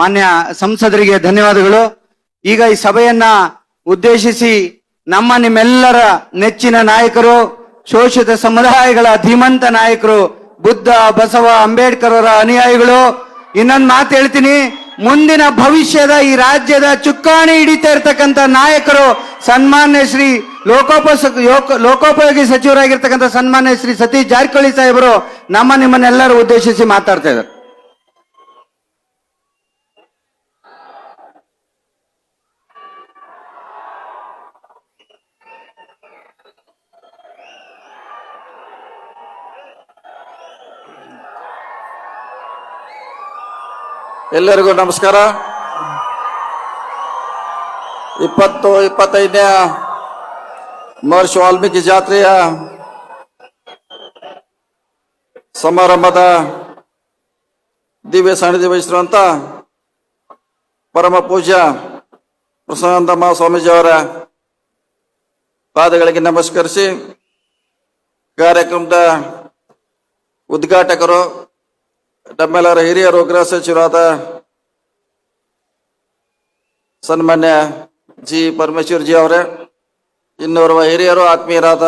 ಮಾನ್ಯ ಸಂಸದರಿಗೆ ಧನ್ಯವಾದಗಳು. ಈಗ ಈ ಸಭೆಯನ್ನ ಉದ್ದೇಶಿಸಿ ನಮ್ಮ ನಿಮ್ಮೆಲ್ಲರ ನೆಚ್ಚಿನ ನಾಯಕರು, ಶೋಷಿತ ಸಮುದಾಯಗಳ ಧೀಮಂತ ನಾಯಕರು, ಬುದ್ಧ, ಬಸವ ಅಂಬೇಡ್ಕರ್ ಅವರ ಅನುಯಾಯಿಗಳು, ಇನ್ನೊಂದು ಮಾತು ಹೇಳ್ತೀನಿ. ಮುಂದಿನ ಭವಿಷ್ಯದ ಈ ರಾಜ್ಯದ ಚುಕ್ಕಾಣಿ ಹಿಡಿತಾ ಇರ್ತಕ್ಕಂಥ ನಾಯಕರು, ಸನ್ಮಾನ್ಯ ಶ್ರೀ ಲೋಕೋಪಸ ಯೋಕ- ಲೋಕೋಪಯೋಗಿ ಸಚಿವರಾಗಿರ್ತಕ್ಕಂಥ ಸನ್ಮಾನ್ಯ ಶ್ರೀ ಸತೀಶ್ ಜಾರಕಿಹೊಳಿ ಸಾಹೇಬರು ನಮ್ಮ ನಿಮ್ಮನ್ನೆಲ್ಲರೂ ಉದ್ದೇಶಿಸಿ ಮಾತಾಡ್ತಾ ಇದ್ದಾರೆ. ಎಲ್ಲರಿಗೂ ನಮಸ್ಕಾರ. ಇಪ್ಪತ್ತು, ಇಪ್ಪತ್ತೈದನೇ ಮಹರ್ಷಿ ವಾಲ್ಮೀಕಿ ಜಾತ್ರೆಯ ಸಮಾರಂಭದ ದಿವ್ಯ ಸಾನ್ನಿಧ್ಯ ವಹಿಸಿರುವಂತ ಪರಮ ಪೂಜ್ಯ ಪ್ರಸನ್ನಾನಂದ ಮಹಾಸ್ವಾಮೀಜಿಯವರ ಪಾದಗಳಿಗೆ ನಮಸ್ಕರಿಸಿ ಕಾರ್ಯಕ್ರಮದ ಉದ್ಘಾಟಕರು ನಮ್ಮೆಲ್ಲರ ಹಿರಿಯರು, ಗೃಹ ಸಚಿವರಾದ ಸನ್ಮಾನ್ಯ ಜಿ ಪರಮೇಶ್ವರ್ ಜಿ ಅವರೇ, ಇನ್ನೋರ್ವ ಹಿರಿಯರು, ಆತ್ಮೀಯರಾದ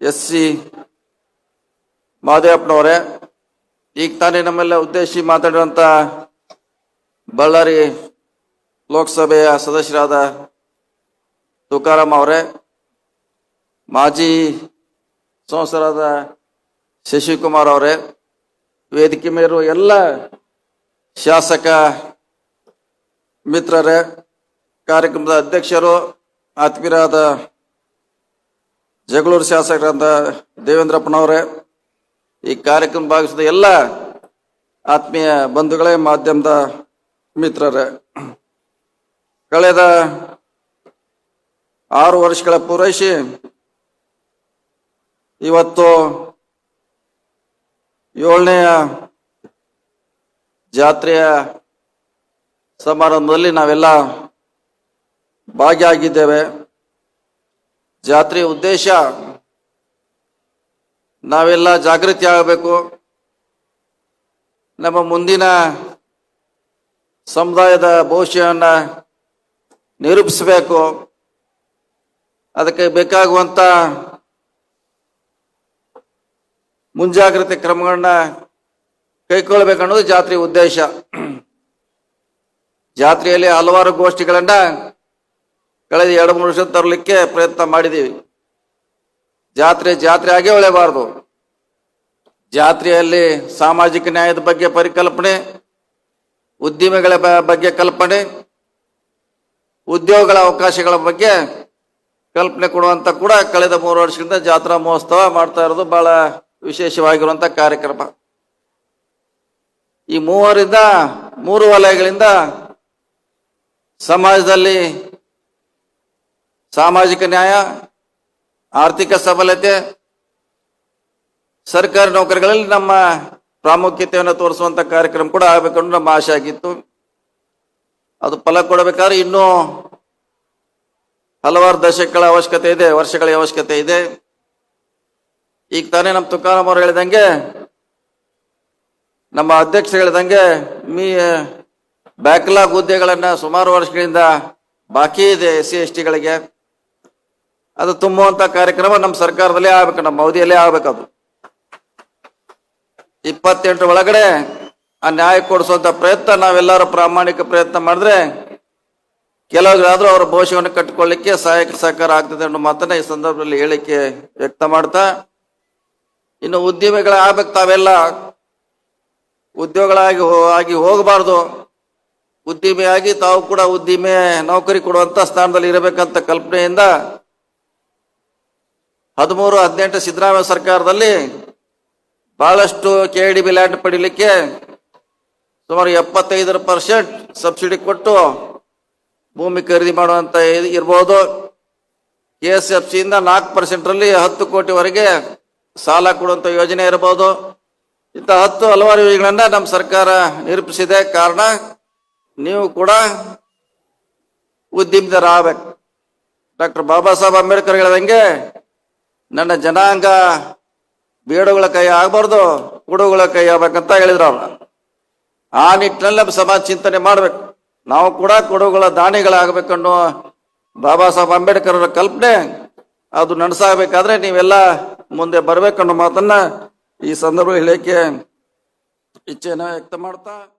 ಎಸ್ ಸಿ ಮಾದೇವಪ್ಪನವರೇ, ಈಗ ತಾನೇ ನಮ್ಮೆಲ್ಲ ಉದ್ದೇಶಿ ಮಾತಾಡಿರುವಂತ ಬಳ್ಳಾರಿ ಲೋಕಸಭೆಯ ಸದಸ್ಯರಾದ ತುಕಾರಾಮ್ ಅವರೇ, ಮಾಜಿ ಸಂಸದರಾದ ಶಶಿಕುಮಾರ್ ಅವರೇ ವೇದಿಕೆ ಮೇಲಿರುವ ಎಲ್ಲ ಶಾಸಕ ಮಿತ್ರರೇ, ಕಾರ್ಯಕ್ರಮದ ಅಧ್ಯಕ್ಷರು, ಆತ್ಮೀಯರಾದ ಜಗಳೂರು ಶಾಸಕರಾದ ದೇವೇಂದ್ರಪ್ಪನವರೇ ಈ ಕಾರ್ಯಕ್ರಮ ಭಾಗಿಸಿದ ಎಲ್ಲ ಆತ್ಮೀಯ ಬಂಧುಗಳೇ, ಮಾಧ್ಯಮದ ಮಿತ್ರರೇ. ಕಳೆದ ಆರು ವರ್ಷಗಳ ಪೂರೈಸಿ ಇವತ್ತು ಏಳನೆಯ ಜಾತ್ರೆಯ ಸಮಾರಂಭದಲ್ಲಿ ನಾವೆಲ್ಲ ಭಾಗಿಯಾಗಿದ್ದೇವೆ. ಜಾತ್ರೆಯ ಉದ್ದೇಶ ನಾವೆಲ್ಲ ಜಾಗೃತಿ ಆಗಬೇಕು. ನಮ್ಮ ಮುಂದಿನ ಸಮುದಾಯದ ಭವಿಷ್ಯವನ್ನು ನಿರೂಪಿಸಬೇಕು. ಅದಕ್ಕೆ ಬೇಕಾಗುವಂತ ಮುಂಜಾಗ್ರತೆ ಕ್ರಮಗಳನ್ನ ಕೈಗೊಳ್ಬೇಕನ್ನೋದು ಜಾತ್ರೆ ಉದ್ದೇಶ. ಜಾತ್ರೆಯಲ್ಲಿ ಹಲವಾರು ಗೋಷ್ಠಿಗಳನ್ನ ಕಳೆದ ಎರಡು, ಮೂರು ವರ್ಷ ತರಲಿಕ್ಕೆ ಪ್ರಯತ್ನ ಮಾಡಿದ್ದೀವಿ. ಜಾತ್ರೆ ಜಾತ್ರೆ ಆಗೇ ಒಳ್ಳೆಬಾರದು. ಜಾತ್ರೆಯಲ್ಲಿ ಸಾಮಾಜಿಕ ನ್ಯಾಯದ ಬಗ್ಗೆ ಪರಿಕಲ್ಪನೆ, ಉದ್ದಿಮೆಗಳ ಬಗ್ಗೆ ಕಲ್ಪನೆ, ಉದ್ಯೋಗಗಳ ಅವಕಾಶಗಳ ಬಗ್ಗೆ ಕಲ್ಪನೆ ಕೊಡುವಂತ ಕೂಡ ಕಳೆದ ಮೂರು ವರ್ಷದಿಂದ ಜಾತ್ರಾ ಮಹೋತ್ಸವ ಮಾಡ್ತಾ ಇರೋದು ಬಹಳ ವಿಶೇಷವಾಗಿರುವಂತ ಕಾರ್ಯಕ್ರಮ. ಈ ಮೂವರಿಂದ, ಮೂರು ವಲಯಗಳಿಂದ ಸಮಾಜದಲ್ಲಿ ಸಾಮಾಜಿಕ ನ್ಯಾಯ, ಆರ್ಥಿಕ ಸಬಲತೆ, ಸರ್ಕಾರಿ ನೌಕರಿಗಳಲ್ಲಿ ನಮ್ಮ ಪ್ರಾಮುಖ್ಯತೆಯನ್ನು ತೋರಿಸುವಂತ ಕಾರ್ಯಕ್ರಮ ಕೂಡ ಆಗಬೇಕಂದ್ರೆ ನಮ್ಮ ಆಶೆ ಆಗಿತ್ತು. ಅದು ಫಲ ಕೊಡಬೇಕಾದ್ರೆ ಇನ್ನೂ ಹಲವಾರು ದಶಕಗಳ ಅವಶ್ಯಕತೆ ಇದೆ, ವರ್ಷಗಳ ಅವಶ್ಯಕತೆ ಇದೆ. ಈಗ ತಾನೇ ನಮ್ಮ ತುಕಾರಾಮ್ ಅವರು ಹೇಳಿದಂಗೆ, ನಮ್ಮ ಅಧ್ಯಕ್ಷರು ಹೇಳಿದಂಗೆ, ಮೀ ಬ್ಯಾಕ್ಲಾಗ್ ಹುದ್ದೆಗಳನ್ನ ಸುಮಾರು ವರ್ಷಗಳಿಂದ ಬಾಕಿ ಇದೆ ಎಸ್ ಸಿ, ಎಸ್ ಟಿಗಳಿಗೆ. ಅದು ತುಂಬುವಂತ ಕಾರ್ಯಕ್ರಮ ನಮ್ಮ ಸರ್ಕಾರದಲ್ಲೇ ಆಗ್ಬೇಕು, ನಮ್ಮ ಅವಧಿಯಲ್ಲೇ ಆಗ್ಬೇಕದು ಇಪ್ಪತ್ತೆಂಟರ ಒಳಗಡೆ ಆ ನ್ಯಾಯ ಕೊಡಿಸುವಂತ ಪ್ರಯತ್ನ, ನಾವೆಲ್ಲರೂ ಪ್ರಾಮಾಣಿಕ ಪ್ರಯತ್ನ ಮಾಡಿದ್ರೆ ಕೆಲವರಾದ್ರೂ ಅವರ ಭವಿಷ್ಯವನ್ನು ಕಟ್ಟಿಕೊಳ್ಳಿಕ್ಕೆ ಸಹಾಯಕ ಸಹಕಾರ ಆಗ್ತದೆ ಅನ್ನೋ ಮಾತನ್ನ ಈ ಸಂದರ್ಭದಲ್ಲಿ ಹೇಳಿಕೆ ವ್ಯಕ್ತ ಮಾಡ್ತಾ ಇನ್ನು ಉದ್ಯಮಿಗಳಾಗಬೇಕು ತಾವೆಲ್ಲ. ಉದ್ಯೋಗಗಳಾಗಿ ಆಗಿ ಹೋಗಬಾರ್ದು. ಉದ್ದಿಮೆಯಾಗಿ ತಾವು ಕೂಡ ಉದ್ದಿಮೆ, ನೌಕರಿ ಕೊಡುವಂತ ಸ್ಥಾನದಲ್ಲಿ ಇರಬೇಕಂತ ಕಲ್ಪನೆಯಿಂದ ಹದಿಮೂರು, ಹದಿನೆಂಟು ಸಿದ್ದರಾಮಯ್ಯ ಸರ್ಕಾರದಲ್ಲಿ ಬಹಳಷ್ಟು ಕೆ ಡಿ ಬಿ ಲ್ಯಾಂಡ್ ಪಡಿಲಿಕ್ಕೆ ಸುಮಾರು ಎಪ್ಪತ್ತೈದರ ಪರ್ಸೆಂಟ್ ಸಬ್ಸಿಡಿ ಕೊಟ್ಟು ಭೂಮಿ ಖರೀದಿ ಮಾಡುವಂತ ಇರ್ಬೋದು. ಕೆ ಎಸ್ ಎಫ್ ಸಿಯಿಂದ ನಾಲ್ಕು ಪರ್ಸೆಂಟ್ರಲ್ಲಿ ಹತ್ತು ಕೋಟಿವರೆಗೆ ಸಾಲ ಕೊಡುವಂತ ಯೋಜನೆ ಇರಬಹುದು. ಇಂಥ ಹತ್ತು ಹಲವಾರು ಯೋಜನೆಗಳನ್ನ ನಮ್ಮ ಸರ್ಕಾರ ನಿರೂಪಿಸಿದೆ. ಕಾರಣ, ನೀವು ಕೂಡ ಉದ್ಯಮಿತರ ಡಾಕ್ಟರ್ ಬಾಬಾ ಸಾಹೇಬ್ ಅಂಬೇಡ್ಕರ್ ಹೇಳ್ದಂಗೆ ನನ್ನ ಜನಾಂಗ ಬೇಡುಗಳ ಕೈ ಆಗಬಾರ್ದು, ಕುಡುಗಳ ಕೈ ಆಗ್ಬೇಕಂತ ಹೇಳಿದ್ರು ಅವ್ರು. ಆ ನಿಟ್ಟಿನಲ್ಲಿ ಸಮಾಜ ಚಿಂತನೆ ಮಾಡ್ಬೇಕು. ನಾವು ಕೂಡ ಕೊಡುಗಳ ದಾನಿಗಳಾಗಬೇಕನ್ನೋ ಬಾಬಾ ಸಾಹೇಬ್ ಅಂಬೇಡ್ಕರ್ ಅವರ ಕಲ್ಪನೆ, ಅದು ನನಸಾಗಬೇಕಾದ್ರೆ ನೀವೆಲ್ಲ ಮುಂದೆ ಬರ್ಬೇಕನ್ನೋ ಮಾತನ್ನ ಈ ಸಂದರ್ಭ ಹೇಳಕ್ಕೆ ಇಚ್ಛೆನ ವ್ಯಕ್ತ ಮಾಡ್ತಾ